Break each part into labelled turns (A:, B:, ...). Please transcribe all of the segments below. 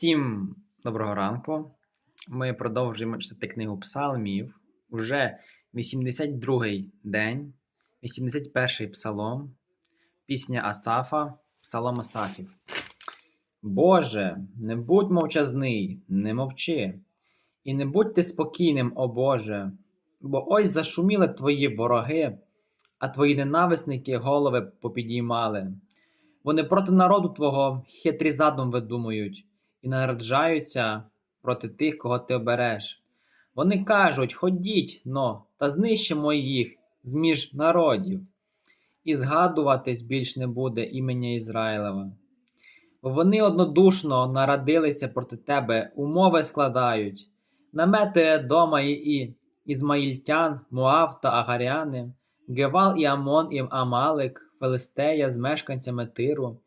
A: Всім доброго ранку. Ми продовжуємо читати книгу Псалмів. Уже 82-й день, 81-й псалом, пісня Асафа, Псалом Асафів. Боже, не будь мовчазний, не мовчи, і не будь ти спокійним, о Боже, бо ось зашуміли твої вороги, а твої ненависники голови попідіймали. Вони проти народу Твого хитрий задум видумують і нараджаються проти тих, кого ти обереш. Вони кажуть: ходіть но, та знищимо їх з між народів, і згадуватись більш не буде імення Ізраїлева. Вони однодушно нарадилися проти тебе, умови складають, намети дома і, і Ізмаїльтян, Муав та Агаряни, Гевал і Амон і Амалик, Филистея з мешканцями Тиру,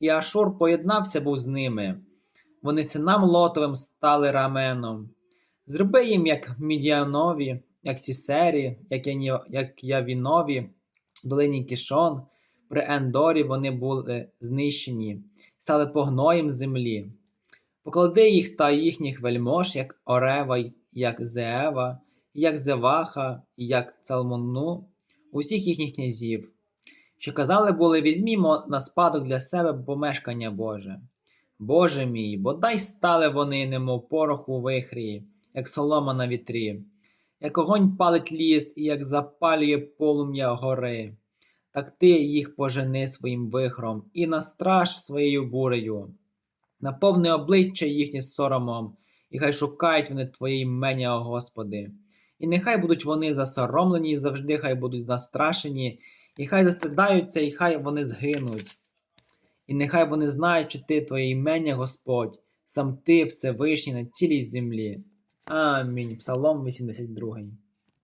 A: і Ашур поєднався був з ними. Вони синам Лотовим стали раменом. Зроби їм, як Мідіанові, як Сісері, як, Яні, як Явінові, долині Кішон, при Ендорі вони були знищені, стали погноєм землі. Поклади їх та їхніх вельмож, як Орева, як Зеева, як Зеваха, як Цалмонну, усіх їхніх князів, що казали були, візьмімо на спадок для себе помешкання Боже. Боже мій, бодай стали вони, немов порох у вихрі, як солома на вітрі, як огонь палить ліс і як запалює полум'я гори, так ти їх пожени своїм вихром і настраж своєю бурею, наповни обличчя їхнє соромом, і хай шукають вони Твоє імення, о Господи. І нехай будуть вони засоромлені, і завжди хай будуть настрашені, і хай застидаються, і хай вони згинуть. І нехай вони знають, що ти твоє імення, Господь, сам ти Всевишній на цілій землі. Амінь. Псалом 82.